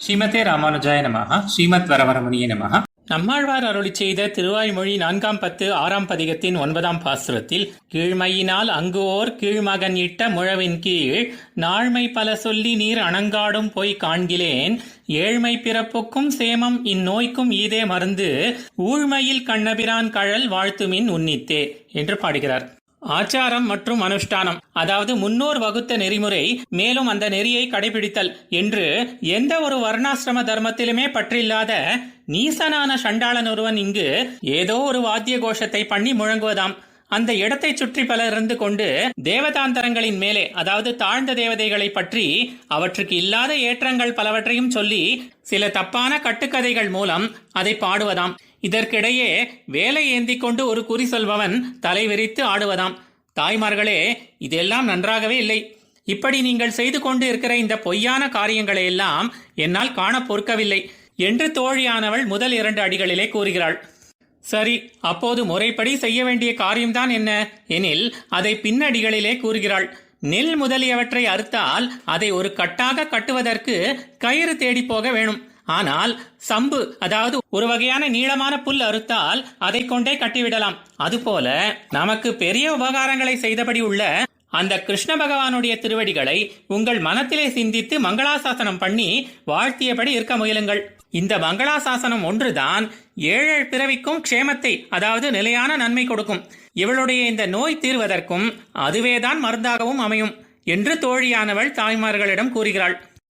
ஸ்ரீமதே ராமானுஜாய நமஹ ஸ்ரீமத் வரவரமுனிய நமஹ. நம்மாழ்வார் அருளி செய்த திருவாய்மொழி நான்காம் பத்து ஆறாம் பதிகத்தின் ஒன்பதாம் பாசுரத்தில் கீழ்மையினால் அங்கு ஓர் கீழ்மகன் இட்ட முழவின் கீழ் நாழ்மை பல சொல்லி நீர் அணங்காடும் போய் காண்கிலேன் ஏழ்மை பிறப்புக்கும் சேமம் இந்நோய்க்கும் ஈதே மருந்து ஊழ்மையில் கண்ணபிரான் கழல் வாழ்த்துமின் உன்னித்தே என்று பாடுகிறார். ஆச்சாரம் மற்றும் அனுஷ்டானம். அதாவது முன்னோர் வகுத்த நெறிமுறை மேலும் அந்த நெறியை கடைபிடித்தல் என்று எந்த ஒரு வர்ணாசிரம தர்மத்திலுமே பற்றில்லாத நீசனான சண்டாளன் ஒருவன் இங்கு ஏதோ ஒரு வாத்திய கோஷத்தை பண்ணி முழங்குவதாம். அந்த இடத்தை சுற்றி பலர் இருந்து கொண்டு தேவதாந்தரங்களின் மேலே அதாவது தாழ்ந்த தேவதைகளை பற்றி அவற்றுக்கு இல்லாத ஏற்றங்கள் பலவற்றையும் சொல்லி சில தப்பான கட்டுக்கதைகள் மூலம் அதை பாடுவதாம். இதற்கிடையே வேலை ஏந்தி கொண்டு ஒரு குறி சொல்பவன் தலை விரித்து ஆடுவதாம். தாய்மார்களே இதெல்லாம் நன்றாகவே இல்லை. இப்படி நீங்கள் செய்து கொண்டு இருக்கிற இந்த பொய்யான காரியங்களை எல்லாம் என்னால் காண பொறுக்கவில்லை என்று தோழியானவள் முதல் இரண்டு அடிகளிலே கூறுகிறாள். சரி அப்போது முறைப்படி செய்ய வேண்டிய காரியம்தான் என்ன? எனில் அதை பின்னடிகளிலே கூறுகிறாள். நெல் முதலியவற்றை அறுத்தால் அதை ஒரு கட்டாக கட்டுவதற்கு கயிறு தேடி போக வேணும். ஆனால் சம்பு அதாவது ஒரு வகையான நீளமான புல் அறுத்தால் அதை கொண்டே கட்டிவிடலாம். அதுபோல நமக்கு பெரிய உபகாரங்களை செய்தபடி உள்ள அந்த கிருஷ்ண பகவானுடைய திருவடிகளை உங்கள் மனத்திலே சிந்தித்து மங்களாசாசனம் பண்ணி வாழ்த்தியபடி இருக்க முயலுங்கள். இந்த மங்களாசாசனம் ஒன்றுதான் ஏழு பிறவிக்கும் க்ஷேமத்தை அதாவது நிலையான நன்மை கொடுக்கும். இவளுடைய இந்த நோய் தீர்வதற்கும் அதுவேதான் மருந்தாகவும் அமையும் என்று தோழியானவள் தாய்மார்களிடம் கூறுகிறாள்.